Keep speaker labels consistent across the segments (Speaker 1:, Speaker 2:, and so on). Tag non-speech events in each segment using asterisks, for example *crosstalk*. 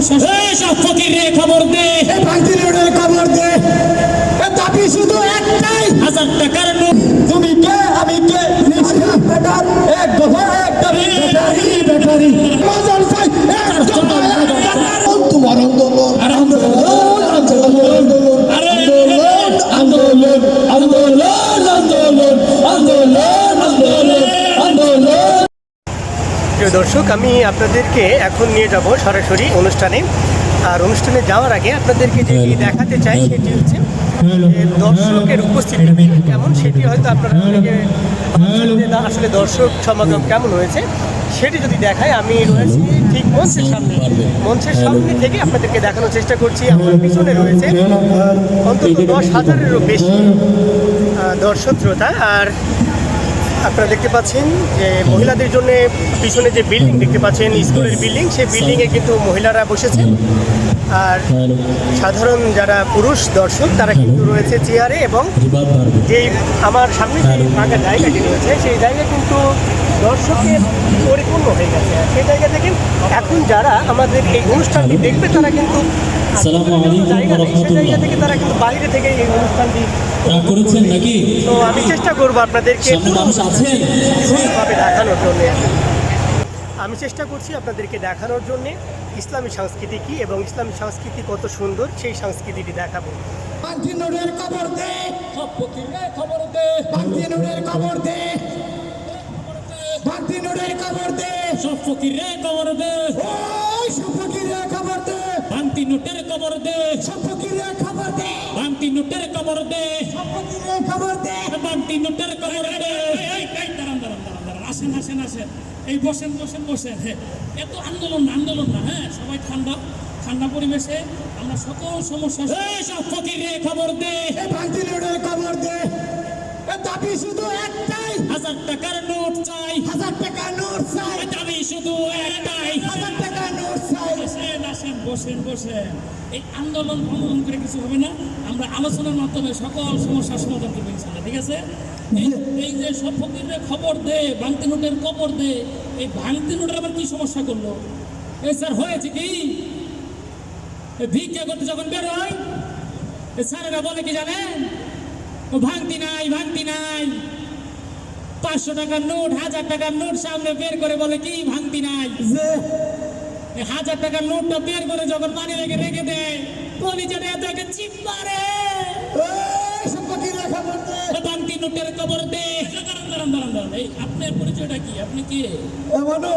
Speaker 1: সব
Speaker 2: প্রিয় দর্শক আমি আপনাদেরকে এখন নিয়ে যাব সরাসরি অনুষ্ঠানে। আর অনুষ্ঠানে যাওয়ার আগে আপনাদেরকে যেটি দেখাতে চাই সেটি হচ্ছে যে দর্শকের উপস্থিতি কেমন? সেটি হয়তো আপনারা যে আসলে দর্শক সমাগম কেমন হয়েছে? সেটি যদি দেখায় আমি রয়েছি ঠিক মঞ্চের সামনে। মঞ্চের সামনে থেকে আপনাদেরকে দেখানোর চেষ্টা করছি। আমার পিছনে রয়েছে অন্তত দশ হাজারেরও বেশি দর্শক শ্রোতা। আর আপনারা দেখতে পাচ্ছেন যে মহিলাদের জন্য পিছনে যে বিল্ডিং দেখতে পাচ্ছেন, স্কুলের বিল্ডিং সেই বিল্ডিংয়ে কিন্তু মহিলারা বসেছেন আর সাধারণ যারা পুরুষ দর্শক, তারা কিন্তু রয়েছে চেয়ারে এবং যেই আমার সামনে যে ফাঁকা জায়গাটি রয়েছে, সেই জায়গা কিন্তু দর্শকের পরিপূর্ণ হয়ে গেছে। সেই জায়গা থেকে এখন যারা আমাদের এই অনুষ্ঠানটি দেখবে, তারা কিন্তু
Speaker 3: আসসালামু আলাইকুম
Speaker 2: জায়গা
Speaker 3: রহমতুল্লাহ।
Speaker 2: থেকে তারা কিন্তু বাইরে থেকে এই অনুষ্ঠানটি
Speaker 3: করেছেন নাকি?
Speaker 2: তো আমি চেষ্টা করব আপনাদেরকে
Speaker 3: সামনে মানুষ আছেন?
Speaker 2: দেখানোর জন্য। আমি চেষ্টা করছি আপনাদেরকে দেখানোর জন্য ইসলামী সংস্কৃতি কি এবং ইসলামী সংস্কৃতি কত সুন্দর সেই সংস্কৃতিটি দেখাবো।
Speaker 4: খবর দে।
Speaker 1: খবর দে।
Speaker 4: খবর দে। খবর দে।
Speaker 1: খবর দে।
Speaker 4: খবর দে সপকিরে খবর দে
Speaker 1: ভাঙতি নোটের খবর দে
Speaker 4: সপকিরে খবর দে
Speaker 1: ভাঙতি নোটের খবর দে
Speaker 5: এই, এই, দাঁড়ান, দাঁড়ান, দাঁড়ান। আসেন আসেন আসেন। এই বসেন বসেন বসেন। হ্যাঁ এত আন্দোলন না আন্দোলন না হ্যাঁ সবাই ঠান্ডা ঠান্ডা পরিবেশে আমরা সকল সমস্যা
Speaker 1: এই সব ফকিরে খবর দে
Speaker 4: ভাঙতি রোডের খবর দে দাবি শুধু একটাই।
Speaker 1: হাজার টাকার নোট চাই।
Speaker 4: হাজার টাকা নোট চাই।
Speaker 1: দাবি শুধু একটাই।
Speaker 4: হাজার টাকা
Speaker 5: বসেন বসেন। এই আন্দোলন আন্দোলন করে কিছু হবে না। আমরা আলোচনার মাধ্যমে সকল সমস্যার সমাধান করব ইনশাল্লাহ ঠিক আছে? এই- যে সব ফকিরের খবর দে, ভাঙতি নোটের খবর দে, এই ভাঙতি নোটের আবার কি সমস্যা করল?
Speaker 1: এই স্যার, হয়েছে কি? ভিক্ষা করতে যখন বেরোয় স্যারেরা বলে কি জানেন? ভাঙতি নাই ভাঙতি নাই। পাঁচশো টাকার নোট, হাজার টাকার নোট সামনে বের করে বলে কি? ভাঙতি নাই। হাজার টাকার নোটটা বের করে যখন পানি রেখে রেখে দেয় যেন এত একটা চিপ মারে
Speaker 4: ওই সপকিরে খবর দে
Speaker 1: ও ভাঙতি নোটের খবর দে।
Speaker 5: দাঁড়ান দাঁড়ান দাঁড়ান দাঁড়ান। এই আপনার পরিচয়টা কি? আপনি কে?
Speaker 4: এ মানু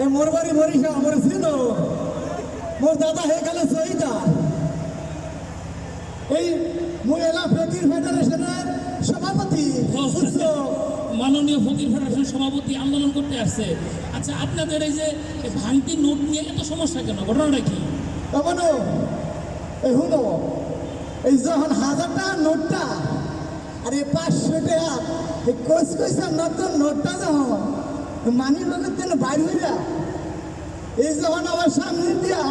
Speaker 4: এ মোর বাড়ি বরিশা আমার ছিল মোর দাদা হয়ে গেল সহিদা এই মহিলা ফকির ফেডারেশনের সভাপতি বুঝছ
Speaker 5: মাননীয় ফকির ফেডারেশন সভাপতি আন্দোলন করতে আসছে। আচ্ছা আপনাদের এই যে ভাঙতি নোট নিয়ে এত সমস্যা কেন? ঘটনাটা কি?
Speaker 4: শুনো, এই যখন হাজার টাকার নোটটা, আর এই পাঁচশো টাকা, এই কইস কইসা নতুন নোটটা যখন মানি ব্যাগের জন্য বাইর হইয়া, এই যখন আমার সামনে দিয়া,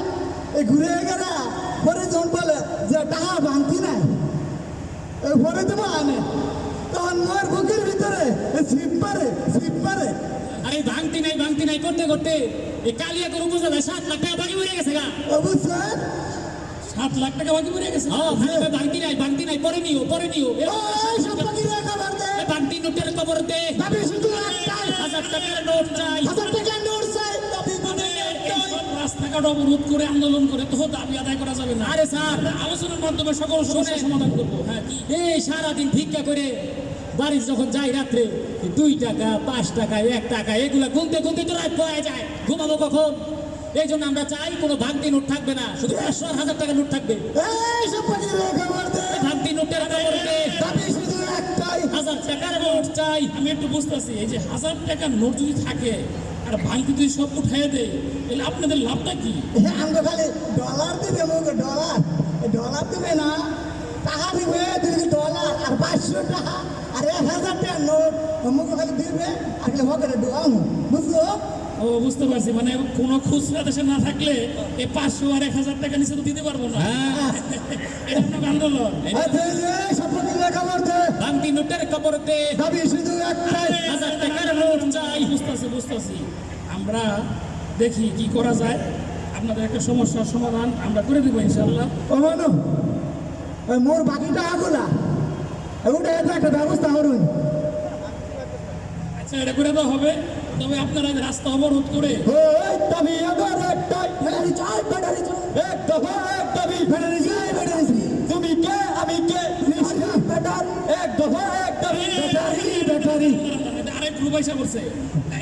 Speaker 4: এই ঘুরে গেলা, পরে যখন বলে যে টাকা ভাঙতি নাই এই পরে তোমার আনে। তখন মোর বুকের ভিতরে সিপ মারে
Speaker 1: আরে ভাঙতি নাই ভাঙতি নাই করতে করতে। এই কালিয়া করে উপজেলা সাত লাখ টাকা বাকি হয়ে গেছে গা।
Speaker 4: অবশ্যই।
Speaker 5: সাত লাখ টাকা বাকি পড়ে গেছে।
Speaker 1: হ্যাঁ ভাঙতি নাই ভাঙতি নাই পরে নিও পরে নিও। ভাঙতি। নোটের খবর দে হাজার টাকার নোট চাই।
Speaker 4: হাজার টাকা নোট চাই।
Speaker 5: রাস্তাঘাট অবরোধ করে আন্দোলন করে তো দাবি আদায় করা যাবে না।
Speaker 1: আরে স্যার।
Speaker 5: আলোচনার মাধ্যমে সকল সমস্যার সমাধান করব। হ্যাঁ
Speaker 1: এই সারাদিন ভিক্ষা করে বাড়ি যখন যাই রাত্রে দুই টাকা পাঁচ টাকা এক টাকা এগুলা গুনতে গুনতে তো রাত পাওয়া যায়। ঘুমাবো কখন? এই জন্য আমরা চাই কোনো ভাঙতি নোট থাকবে না শুধু একশো হাজার টাকা নোট থাকবে। ভাঙতি নোটের হাজার টাকার নোট চাই।
Speaker 5: আমি একটু বুঝতেছি এই যে হাজার টাকার নোট যদি থাকে আর ভাঙতি যদি সব উঠাইয়ে দেয় তাহলে আপনাদের লাভটা কি?
Speaker 4: আমরা খালি ডলার দিবে ডলার। ডলার দেবে না টাকা দিবে দিবে ডলার আর পাঁচশো টাকা আর এক হাজার টাকা নোট মুখে খালি দিবে আর হবে ডোয়াম বুঝলো?
Speaker 5: ও বুঝতে পারছি। মানে কোনো খুচরা দেশে না থাকলে এই পাঁচশো আর এক হাজার টাকা নিচে তো দিতে পারব না। এটা আপনার আন্দোলন।
Speaker 1: ভাঙতি নোটের খবর দে।
Speaker 4: দাবি শুধু
Speaker 1: হাজার টাকার নোট চাই।
Speaker 5: বুঝতেছি বুঝতেছি। আমরা দেখি কি করা যায়। আপনাদের একটা সমস্যার সমাধান আমরা করে দেবো ইনশাল্লাহ
Speaker 4: মোর বাকিটা আগুলা। ওটা এটা একটা ব্যবস্থা করুন।
Speaker 5: আচ্ছা এটা করে দেওয়া হবে। তবে আপনারা রাস্তা অবরোধ করে
Speaker 4: ওই চাই এক দফা এক চাই তুমি কে আমি কে ব্যাটারি। এক দফা এক
Speaker 5: আরেক গ্রুপ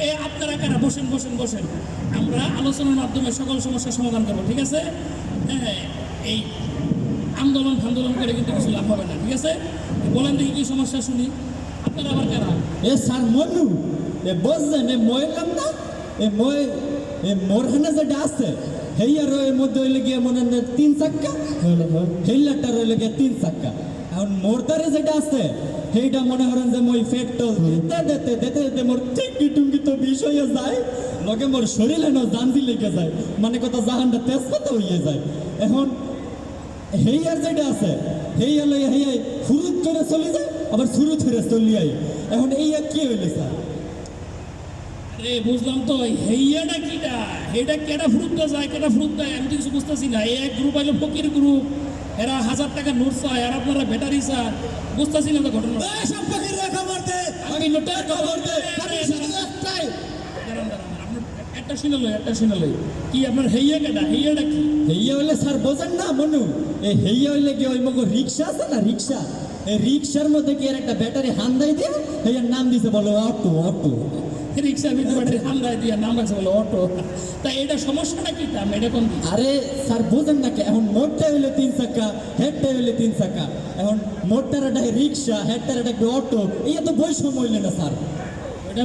Speaker 5: এ আপনারা কারা? বসেন বসেন বসেন। আমরা আলোচনার মাধ্যমে সকল সমস্যার সমাধান করব ঠিক আছে? হ্যাঁ এই আন্দোলন ফান্দোলন করে কিন্তু কিছু লাভ হবে না, ঠিক আছে? বলেন দেখি কি সমস্যা শুনি। আপনারা আবার কারা?
Speaker 6: এ স্যার মনু, এ বুঝলেন এ ময়লাম না? এ মই এ মোরহানা যেটা আছে হেইয়ার এর মধ্যে হইলে গিয়ে মনে তিন চাক্কা হেইলাটার হইলে গিয়ে তিন চাক্কা। এখন মোরদারে যেটা আছে সেইটা মনে করেন যে মই পেট্রোল দিতে দিতে দিতে দিতে মোর টিঙ্গি টুঙ্গি তো বিষ হয়ে যায়, লগে মোর শরীরে ন জানজি লেগে যায় মানে কথা জাহানটা তেজপাতা হইয়ে যায়। এখন হেইয়ার যেটা আছে হেইয়া লই হেইয়া ফুরুত করে চলে যায় আবার ফুরুত করে চলি আই এখন এইয়া কি হইলে স্যার?
Speaker 5: আরে বুঝলাম তো হেইয়াটা কিটা? হেইটা কেটা ফ্রুট যায় কেটা ফ্রুট দেয়? আমি তো কিছু বুঝতেছি না। এই এক গ্রুপ আইলো ফকির গ্রুপ এরা হাজার টাকা নোট চায় আর আপনারা ব্যাটারি চান। বুঝতেছি না তো ঘটনা।
Speaker 4: সব পাখির রেখা মারতে
Speaker 5: আমি নোটের খবর দে।
Speaker 4: একটাই।
Speaker 5: একটা শুনে লই একটা শুনে লই। কি আপনার হেইয়া কেটা হেইয়াটা কি?
Speaker 6: হেইয়া হইলে স্যার বোঝেন না মনু। হেইয়া হইলে কি ওই মগো রিক্সা আছে না রিক্সা? এই রিক্সার মধ্যে কি এর একটা ব্যাটারি হান্দাই দিয়ে হেইয়ার নাম দিছে বলো অটো অটো।
Speaker 5: ভিতরে ব্যাটারি হামলায় দিয়ে নাম রাখছে বলে অটো। তা এটা সমস্যাটা কি? তা এটা
Speaker 6: আরে স্যার বোঝেন না কি? এখন মোটটা হইলে তিন চাকা হেডটা হইলে তিন চাকা। এখন মোটটার একটা রিক্সা হেডটার একটা অটো এই তো বৈষম্য হইলে না স্যার।
Speaker 5: এটা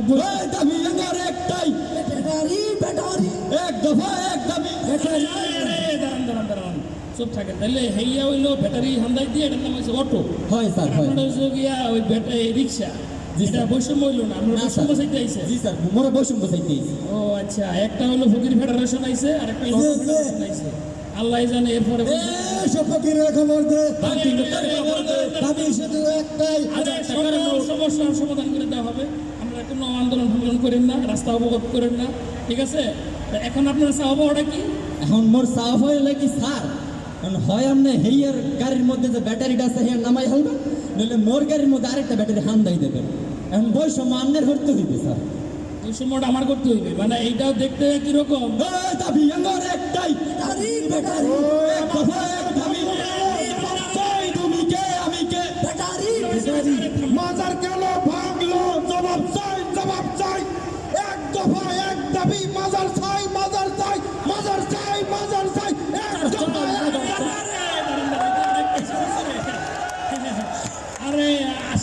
Speaker 6: দাবি আমার একটাই।
Speaker 4: Battery battery.
Speaker 6: এক দফা এক দাবি
Speaker 5: আরে, চুপ থাকে। তাহলে হেইয়া হইল ব্যাটারি হামদাই দিয়ে এটার নাম হচ্ছে অটো।
Speaker 6: হয় স্যার হয়।
Speaker 5: হচ্ছে গিয়া ওই ব্যাটারি রিক্সা। যেটা। বৈষম্য হইল না
Speaker 6: না,
Speaker 5: বৈষম্য। চাইতে আইছে।
Speaker 6: জি স্যার মোরা বৈষম্য চাইতে
Speaker 5: ও আচ্ছা একটা হলো ফকির ফেডারেশন আইছে আর একটা হলো। ফেডারেশন আইছে। আল্লাহ জানে এরপরে
Speaker 4: সব শুধু একটাই।
Speaker 5: সকল সমস্যার সমাধান করে দেওয়া হবে। আমরা কোনো আন্দোলন ফান্দোলন করেন না রাস্তা অবগত করেন না। ঠিক আছে? এখন আপনার চাওয়াটা কি?
Speaker 6: এখন মোর সাফ হইলে কি স্যার? এখন হয় আমনে হেইয়ার গাড়ির মধ্যে যে ব্যাটারিটা আছে হেয়ার নামাই হলবে নইলে মোর গাড়ির মধ্যে আরেকটা ব্যাটারি হান দাই দেবেন এখন বৈষম্য আমনের হরতে হইবে স্যার।
Speaker 5: বৈষম্যটা আমার করতে হইবে মানে এইটাও দেখতে কীরকম
Speaker 6: এই দাবি আমার একটাই
Speaker 4: গাড়ি ব্যাটারি
Speaker 6: এক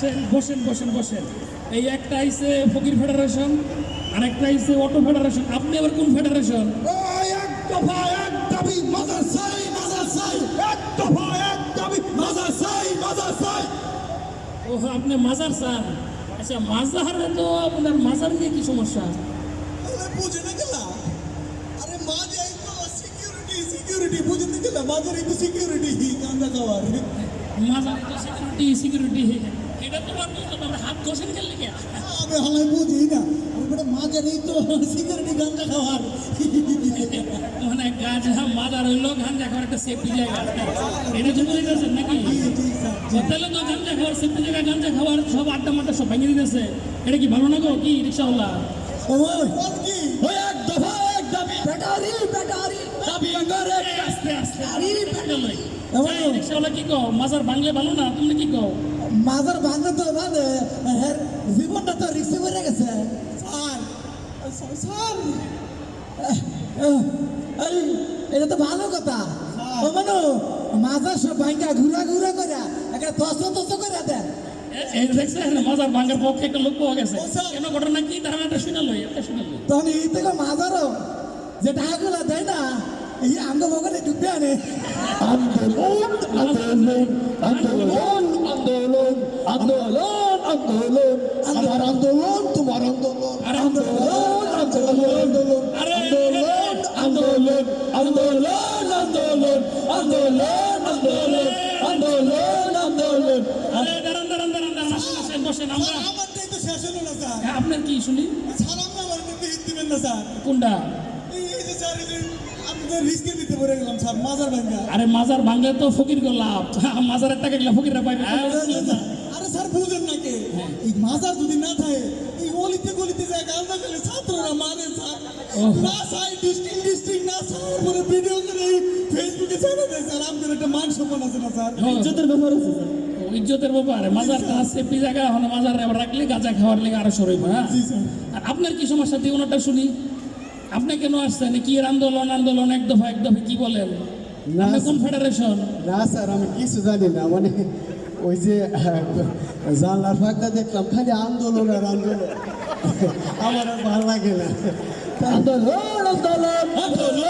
Speaker 5: আসেন বসেন বসেন বসেন। এই একটা আইছে ফকির ফেডারেশন আর একটা আইছে অটো ফেডারেশন। আপনি আবার কোন ফেডারেশন?
Speaker 6: ওই এক দফা এক দাবি মাজার চাই মাজার চাই এক দফা এক দাবি মাজার চাই মাজার চাই
Speaker 5: ও আপনি মাজার চান আচ্ছা মাজারে তো আপনার মাজার নিয়ে কি সমস্যা?
Speaker 4: বুঝে না আরে মাঝে তো সিকিউরিটি সিকিউরিটি বুঝে না তো সিকিউরিটি কান্দা খাওয়ার।
Speaker 5: মাজারে তো সিকিউরিটি সিকিউরিটি আমরা
Speaker 4: হালাই বুঝি না আমি বলে মাঝের এই তো সিকিউরিটি গান্দা খাওয়ার
Speaker 5: মানে গাঁজা মাজার হইল গাঞ্জা খাওয়ার একটা সেফটি জায়গা এটা নাকি তাহলে তো গাঞ্জা খাওয়ার সেফটি জায়গা খাওয়ার সব আড্ডা মাড্ডা সব ভেঙে দিতেছে এটা কি ভালো না গো কি রিক্সাওয়ালা
Speaker 4: ওই
Speaker 6: এক দফা এক দাবি
Speaker 4: ব্যাটারি ব্যাটারি
Speaker 6: দাবি আমার
Speaker 5: এই আস্তে আস্তে
Speaker 4: আরে,
Speaker 5: ব্যাটারি রিক্সাওয়ালা কি কও মাজার বাংলে ভালো না তুমি কি কও
Speaker 4: মাজার ভাঙে তো মানে হের জীবনটা তো রিক্সে করে গেছে। স্যার স্যার এই এটা তো ভালো কথা। ও মানু মাজার সব ভাঙ্গা ঘুরা ঘুরা করে একটা তস তস করে
Speaker 5: দেখছেন মাজার ভাঙার পক্ষে একটা লোক পাওয়া গেছে। কেন ঘটনা কি? তারা একটা শুনে লই একটা শুনে লই।
Speaker 4: তখন এই থেকে মাজারও যে টাকাগুলো দেয় না এই আঙ্গ বগলে ঢুকবে আনে।
Speaker 6: আন্দোলন আন্দোলন আন্দোলন। আন্দোলন আন্দোলন আন্দোলন। আমার আন্দোলন তোমার আন্দোলন। আন্দোলন আন্দোলন আন্দোলন আন্দোলন আন্দোলন আন্দোলন আন্দোলন আন্দোলন আন্দোলন আন্দোলন।
Speaker 5: দাঁড়ান দাঁড়ান দাঁড়ান দাঁড়ান বসেন আমরা
Speaker 4: আমারটাই তো শেষ হলো না স্যার।
Speaker 5: হ্যাঁ, আপনার কি শুনি?
Speaker 4: আমার দিবেন না স্যার।
Speaker 5: কোনটা? আরে মাজার ভাঙলে তো ফকির লাভ। মাজারের টাকা গেলে ফকিররা পাইবে।
Speaker 4: আরে স্যার বুঝেন নাকি এই মাজার যদি না থাকে এই গলিতে গলিতে যায় গাঁজা খেলে ছাত্ররা মানে স্যার। না স্যার ডিস্ট্রিক্ট ডিস্ট্রিক্ট না স্যার পরে ভিডিও করে ফেসবুকে ছেড়ে দেয় স্যার। আমাদের একটা মান সম্মান আছে না স্যার?
Speaker 5: ইজ্জতের ব্যাপার আছে স্যার। ইজ্জতের ব্যাপারে। মাজার কাজ সেফটি জায়গা এখন মাজার রাখলে গাঁজা খাওয়ার লেগে আরও সরই হ্যাঁ? আর আপনার কি সমস্যা? দিয়ে ওনারটা শুনি। আপনি কেন আসছেন? কি আন্দোলন? আন্দোলন এক দফা এক দফা কি বলেন? কোন ফেডারেশন?
Speaker 7: না স্যার আমি কিছু জানি না। মানে ওই যে জানলার ফাঁকটা দেখলাম খালি আন্দোলন আর আন্দোলন। আমার আর ভালো লাগে না। আন্দোলন আন্দোলন আন্দোলন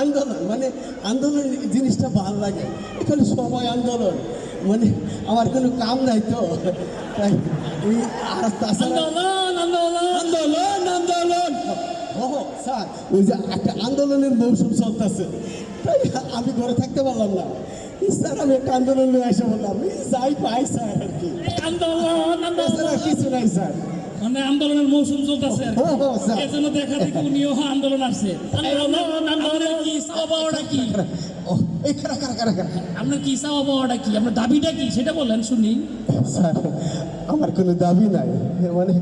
Speaker 7: আন্দোলন। মানে আন্দোলন জিনিসটা ভালো লাগে। এখানে সবাই আন্দোলন। মানে আমার কোনো কাম নাই তো। তাই ওই আর
Speaker 5: আন্দোলন আন্দোলন।
Speaker 7: আন্দোলন স্যার ওই যে একটা আন্দোলনের মৌসুম চলতেছে। তাই আমি ঘরে থাকতে পারলাম না। স্যার আমি একটা আন্দোলন নিয়ে এসে বললাম যাই পাই স্যার আর কি।
Speaker 5: আন্দোলন
Speaker 7: কিছু নাই স্যার।
Speaker 5: মানে আন্দোলনের মৌসুম চলতেছে দেখা দেখি উনিও আন্দোলন আসছে। আন্দোলন কি? কি?
Speaker 7: ও এই খারা খারা খারা খারা
Speaker 5: আপনার কি চাওয়া পাওয়াটা কি? আপনার দাবিটা কি? সেটা বলেন শুনি।
Speaker 7: স্যার আমার কোনো দাবি নাই। মানে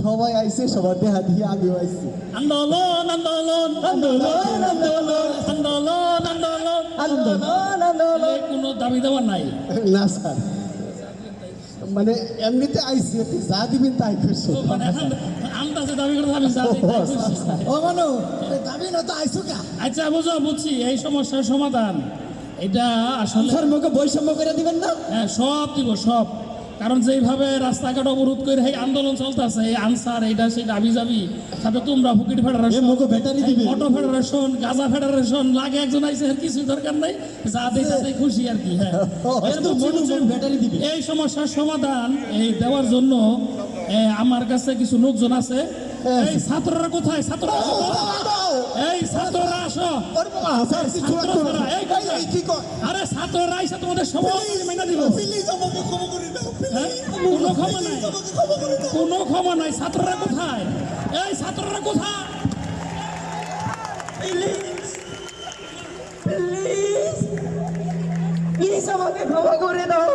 Speaker 7: সবাই আইছে সবার দেহা দিয়ে আমিও আইছি।
Speaker 5: আন্দোলন আন্দোলন
Speaker 7: আন্দোলন আন্দোলন
Speaker 5: আন্দোলন আন্দোলন।
Speaker 7: আন্দোলন আন্দোলন।
Speaker 5: কোনো দাবি দেওয়া নাই?
Speaker 7: না স্যার। মানে এমনিতে আইসি যা দিবেন তাই খুশি
Speaker 5: আচ্ছা বুঝো বুঝছি এই সমস্যার সমাধান। এটা আসলে
Speaker 6: মুখে বৈষম্য করে দিবেন না?
Speaker 5: হ্যাঁ সব দিব সব। কারণ যেইভাবে রাস্তাঘাট অবরোধ করে এই আন্দোলন চলতেছে এই আনসার এইটা সেই দাবি যাবি সাথে তোমরা ফুকিট ফেডারেশন অটো ফেডারেশন গাজা ফেডারেশন লাগে একজন আইসে আর কিছুই দরকার নাই যা দেয় তাতে খুশি আর কি হ্যাঁ। *laughs* এই সমস্যার সমাধান এই দেওয়ার জন্য আমার কাছে কিছু লোকজন আছে। এই ছাত্ররা কোথায়? ছাত্ররা। এই ছাত্ররা আসো।
Speaker 4: স্যার কিছু
Speaker 5: এই?
Speaker 4: কি কর
Speaker 5: আরে ছাত্ররা আইসা তোমাদের সবাই মেনে দিব।
Speaker 4: প্লিজ আমাকে ক্ষমা করে দাও
Speaker 5: হ্যাঁ? কোনো ক্ষমা নাই। কোনো ক্ষমা নাই। ছাত্ররা কোথায়? এই ছাত্ররা কোথায়?
Speaker 4: প্লিজ আমাকে ক্ষমা করে দাও।